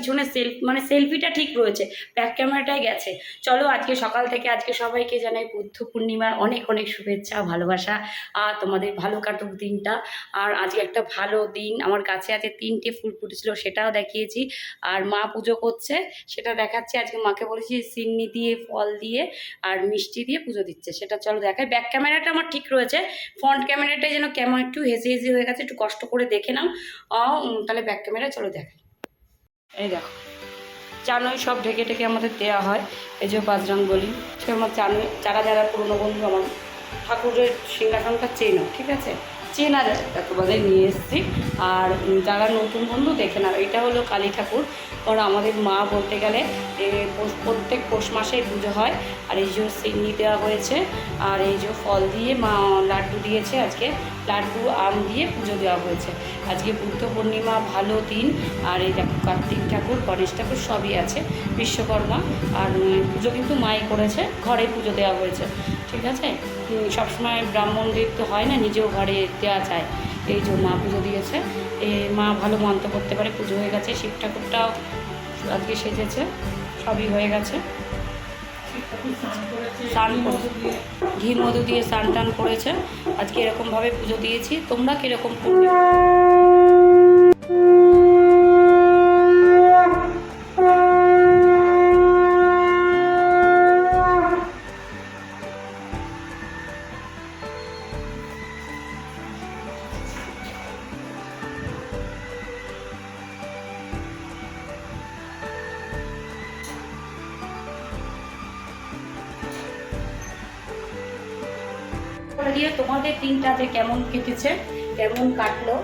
পিছনে সেলফ মানে সেলফিটা ঠিক রয়েছে ব্যাক ক্যামেরাটাই গেছে। চলো আজকে সকাল থেকে আজকে সবাইকে জানাই বুদ্ধ পূর্ণিমার অনেক অনেক শুভেচ্ছা, ভালোবাসা, আর তোমাদের ভালো কাটুক দিনটা। আর আজকে একটা ভালো দিন, আমার কাছে আছে তিনটে ফুল ফুটেছিল, সেটাও দেখিয়েছি। আর মা পুজো করছে, সেটা দেখাচ্ছি। আজকে মাকে বলেছি সিন্নি দিয়ে, ফল দিয়ে, আর মিষ্টি দিয়ে পুজো দিচ্ছে। সেটা চলো দেখাই। ব্যাক ক্যামেরাটা আমার ঠিক রয়েছে। ফ্রন্ট ক্যামেরাটাই যেন কেমন একটু হেসে হেসে হয়ে গেছে, একটু কষ্ট করে দেখে নাও। তাহলে ব্যাক ক্যামেরা চলো দেখাই। এই দেখো। চানই সব ঢেকে ঢেকে আমাদের দেওয়া হয়। এই যে বলি, সে আমার চানোই যারা যারা পুরনো বন্ধু আমার, ঠাকুরের সিংহাসনটা চেনো ঠিক আছে? চেনা যায় তোমাদের নিয়ে এসেছি। আর যারা নতুন বন্ধু, দেখে নাও, এটা হলো কালী ঠাকুর। কারণ আমাদের মা বলতে গেলে প্রত্যেক পৌষ মাসেই পুজো হয়। আর এই যে সিন্নি দেওয়া হয়েছে, আর এই যে ফল দিয়ে মা লাড্ডু দিয়েছে, আজকে লাড্ডু, আম দিয়ে পুজো দেওয়া হয়েছে। আজকে বুদ্ধ পূর্ণিমা, ভালো দিন। আর এই দেখো, কার্তিক ঠাকুর, গণেশ ঠাকুর সবই আছে, বিশ্বকর্মা। আর পুজো কিন্তু মাই করেছে, ঘরে পুজো দেওয়া হয়েছে। ঠিক আছে? সবসময় ব্রাহ্মণদের তো হয় না, নিজেও ঘরে দেওয়া যায়। এই জন্য মা পুজো দিয়েছে। এ মা ভালো মন্ত করতে পারে, পুজো হয়ে গেছে, শিব ঠাকুরটাও আজকে সেজেছে, সবই হয়ে গেছে। স্নান ঘি মধু দিয়ে স্নান টান করেছে। আজকে এরকমভাবে পুজো দিয়েছি। তোমরা কীরকম করবে? দিয়ে তোমাদের দিনটা যে কেমন কেটেছে, কেমন কাটলো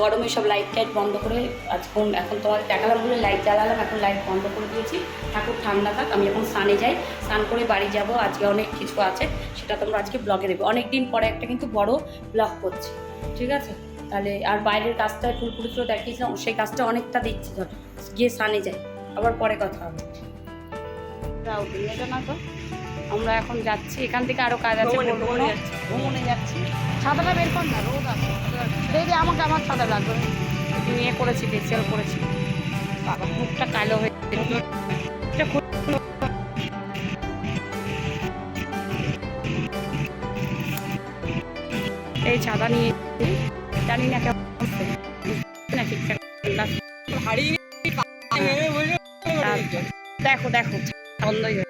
গরমে সব লাইট টাইট বন্ধ করে আজখন এখন তোমাদের দেখালাম বলে লাইট জ্বালালাম, এখন লাইট বন্ধ করে দিয়েছি। ঠাকুর ঠান্ডা থাক, আমি এখন স্নানে যাই। স্নান করে বাড়ি যাব, আজকে অনেক কিছু আছে, সেটা তোমরা আজকে ব্লগে দেবে। অনেক দিন পরে একটা কিন্তু বড় ব্লগ করছি, ঠিক আছে? তাহলে আর বাইরের কাজটা ফুল ফুলগুলো দেখিয়েছিলাম, সেই কাজটা অনেকটা দিচ্ছি ধর। গিয়ে স্নানে যাই, আবার পরে কথা হবে। না তো। আমরা এখন যাচ্ছি এখান থেকে আরও কাজ আছে ভ্রমণে। যাচ্ছি। ছাতাটা বের কর না রোদ আছে। আমাকে আমার ছাতা লাগবে নিয়ে করেছি ফেসিয়াল করেছি। বাবা মুখটা কালো হয়ে এই ছাতা নিয়ে জানি না কেমন না ঠিকঠাক দেখো দেখো বন্ধই হয়ে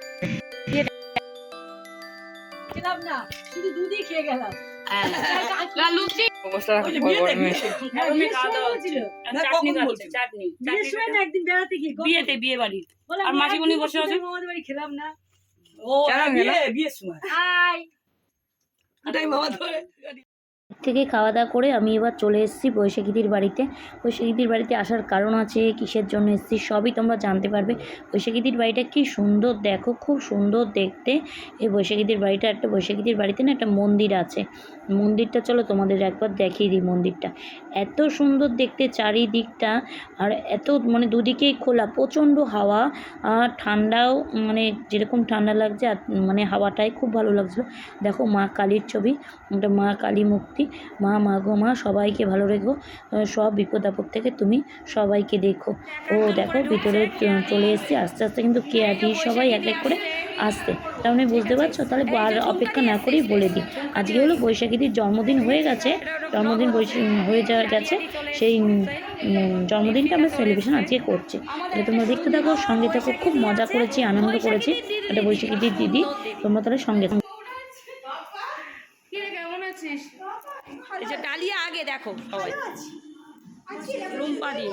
খেলাম না শুধু দুধই খেয়ে গেলাম। খেলাম না। ও বিয়ে বিয়ের সময়। আয় মামা ধরে থেকে খাওয়া দাওয়া করে আমি এবার চলে এসেছি বৈশাখীদির বাড়িতে। বৈশাখীদির বাড়িতে আসার কারণ আছে, কিসের জন্য এসেছি সবই তোমরা জানতে পারবে। বৈশাখীদির বাড়িটা কি সুন্দর দেখো, খুব সুন্দর দেখতে। এই বৈশাখীদির বাড়িটা একটা, বৈশাখীদির বাড়িতে না একটা মন্দির আছে। মন্দিরটা চলো তোমাদের একবার দেখিয়ে দিই মন্দিরটা। এত সুন্দর দেখতে চারিদিকটা আর এত মানে দুদিকেই খোলা, প্রচণ্ড হাওয়া আর ঠান্ডাও মানে যেরকম ঠান্ডা লাগছে আর মানে হাওয়াটাই খুব ভালো লাগছিল। দেখো মা কালীর ছবি, ওটা মা কালী মূর্তি। মা মা গো, মা, সবাইকে ভালো রেখো। সব বিপদ আপদ থেকে তুমি সবাইকে দেখো। ও, দেখো, ভিতরে চলে এসেছি। আস্তে আস্তে কিন্তু কে আদি সবাই এক এক করে আসছে। তার মানে বুঝতে পারছ? তাহলে আর অপেক্ষা না করেই বলে দিই। আজকে হলো বৈশাখীদির জন্মদিন হয়ে গেছে। জন্মদিন বৈশাখ হয়ে যাওয়া গেছে। সেই জন্মদিনটা আমরা সেলিব্রেশন আজকে করছি। তাহলে তোমরা দেখতে থাকো, সঙ্গে থাকো। খুব মজা করেছি, আনন্দ করেছি। এটা বৈশাখীদির দিদি। তোমরা তাহলে সঙ্গে থাকো কেমন আছিস এই যে ডালিয়া আগে দেখো সবাই। রুম্পা দি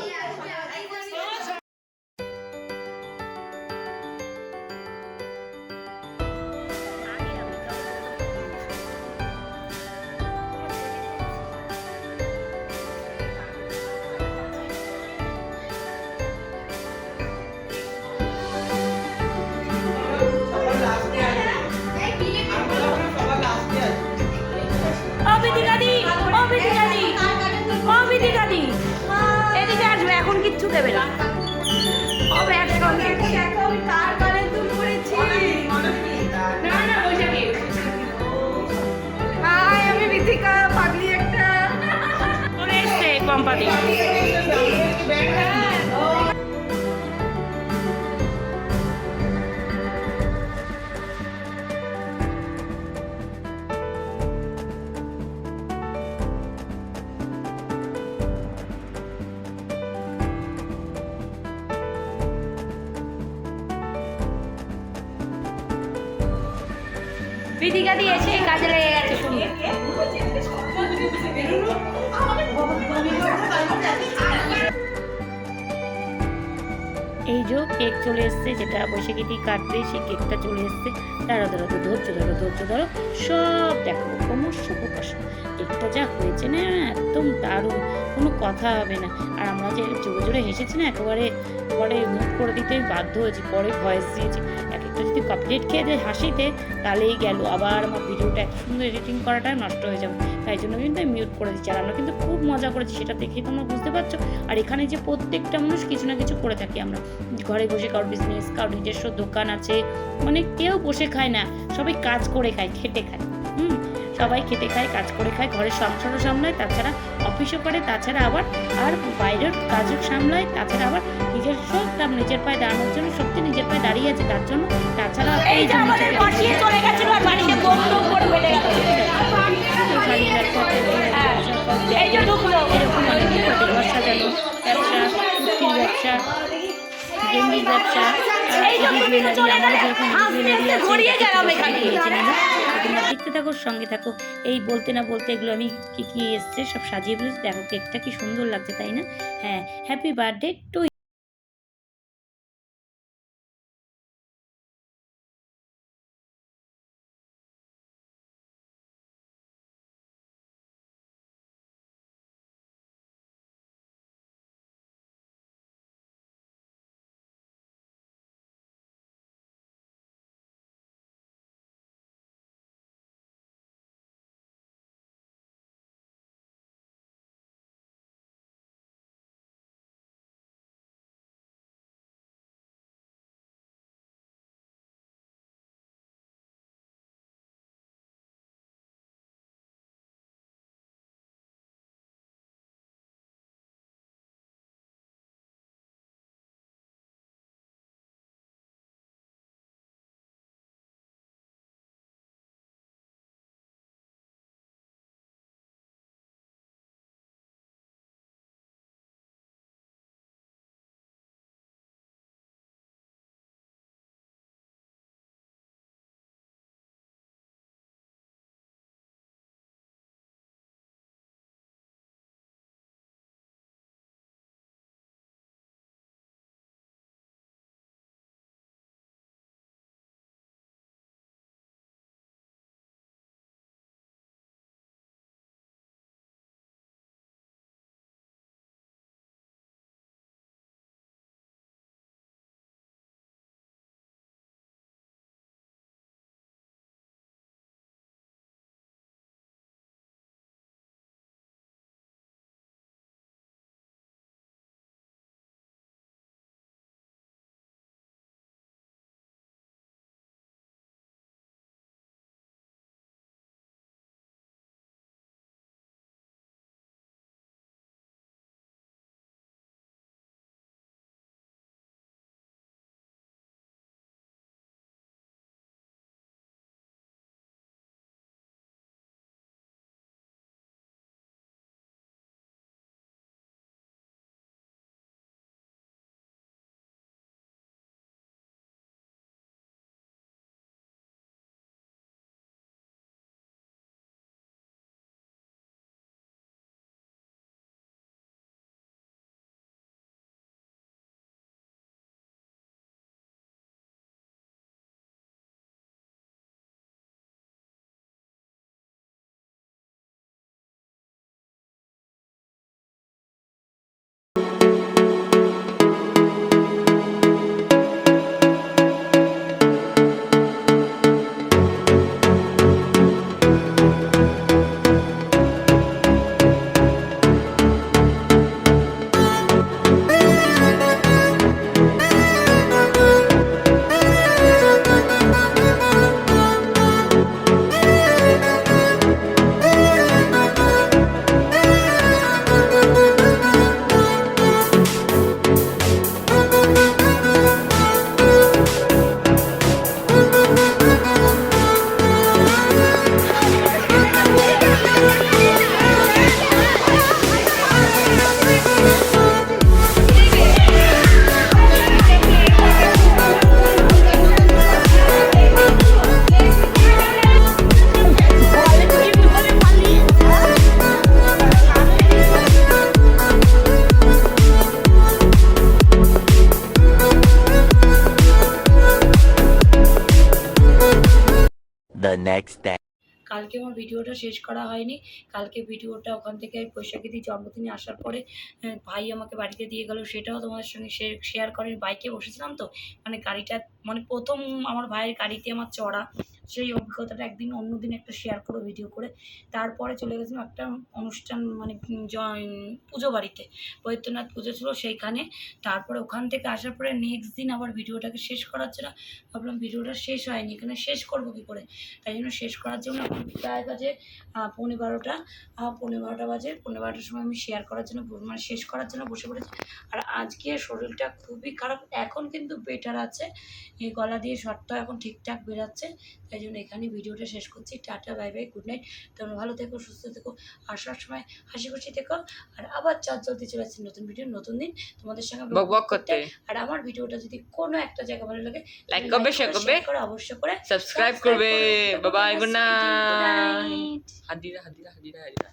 দেবে না। হবে একসঙ্গে না না বৈশাখী হাই আমি বিথিকা পাগলি একটা। চলে এসছে কোম্পানি। এসে কাজে লেগে গেছে শুনি। এই যে কেক চলে এসছে, যেটা বৈশাখী দিয়ে কাটবে, সেই কেকটা চলে এসছে। দাঁড়া দাঁড়া তো ধৈর্য ধরো ধৈর্য ধরো সব দেখো ক্রমশ প্রকাশ কেকটা যা হয়েছে না, একদম দারুণ। কোনো কথা হবে না। আর আমরা যে জোরে জোরে হেসেছি না, একেবারে পরে মুখ করে দিতে বাধ্য হয়েছি, পরে ভয়েস দিয়েছি। এক যদি কমপ্লিট খেয়ে দেয় হাসিতে, তাহলেই গেল। আবার আমার ভিডিওটা এত সুন্দর এডিটিং করাটা নষ্ট হয়ে যাবে। তাই জন্য কিন্তু আমি মিউট করে দিচ্ছি। আর আমরা কিন্তু খুব মজা করেছি, সেটা দেখেই তোমরা বুঝতে পারছ। আর এখানে যে প্রত্যেকটা মানুষ কিছু না কিছু করে থাকি আমরা। ঘরে বসে কারোর বিজনেস কারোর নিজস্ব দোকান আছে। মানে কেউ বসে খায় না, সবাই কাজ করে খায়, খেটে খায়। হুম? সবাই খেটে খায় কাজ করে খায় ঘরের সংসারও সামলায় তাছাড়া অফিসও করে তাছাড়া আবার আর বাইরের কাজও সামলায় তাছাড়া আবার নিজস্ব তার নিজের পায়ে দাঁড়ানোর জন্য সত্যি নিজের পায়ে দাঁড়িয়ে আছে তার জন্য তাছাড়া এই যে চলে গেছিল আর বাড়িতে বন্ধ করে বেড়ে গেল। হ্যাঁ, এরকম অনেকে ঘর সাজানো ব্যবসা কুর্তির ব্যবসা গেঞ্জির ব্যবসা এই যে বিপিনও চলে গেলে তোমরা দেখতে থাকো, সঙ্গে থাকো। এই বলতে না বলতে এগুলো আমি কী কী এসছে সব সাজিয়ে বলেছি দেখো কেকটা কি সুন্দর লাগছে, তাই না? হ্যাঁ happy birthday to কালকে আমার ভিডিওটা শেষ করা হয়নি। কালকে ভিডিওটা ওখান থেকে বৈশাখীদি জন্মদিনে আসার পরে ভাই আমাকে বাড়িতে দিয়ে গেল। সেটাও তোমাদের সঙ্গে শেয়ার করেন বাইকে বসেছিলাম তো। মানে গাড়িটা মানে প্রথম আমার ভাইয়ের গাড়িতে আমার চড়া। সেই অভিজ্ঞতাটা একদিন অন্য অন্যদিন একটা শেয়ার করো ভিডিও করে, তারপরে চলে গেছিলাম একটা অনুষ্ঠান মানে পুজো বাড়িতে, বৈদ্যনাথ পুজো ছিল সেইখানে, তারপরে ওখান থেকে আসার পরে নেক্সট দিন আবার ভিডিওটাকে শেষ করার জন্য ভাবলাম ভিডিওটা শেষ হয়নি, এখানে শেষ করব কী করে? তাই জন্য শেষ করার জন্য এখন প্রায় বাজে পৌনে বারোটা পৌনে বারোটা বাজে, পৌনে বারোটার সময় আমি শেয়ার করার জন্য মানে শেষ করার জন্য বসে পড়েছি। আর আজকে শরীরটা খুবই খারাপ, এখন কিন্তু বেটার আছে, এই গলা দিয়ে শটটা এখন ঠিকঠাক বেরাচ্ছে, তাই জন্য এখানে ভিডিওটা শেষ করছি। Tata bye bye good night. তোমরা ভালো থেকো সুস্থ থেকো আর সবসময় হাসি খুশি থেকো। আর আবার চার চলতে চলে আসছি নতুন ভিডিও নতুন দিন। তোমাদের সঙ্গে করতে। আর আমার ভিডিওটা যদি কোনো একটা জায়গা ভালো লাগে লাইক করবে শেয়ার করবে অবশ্যই করে সাবস্ক্রাইব করবে। Bye good night হাদিরা হাদিরা হাদিরা হাদিরা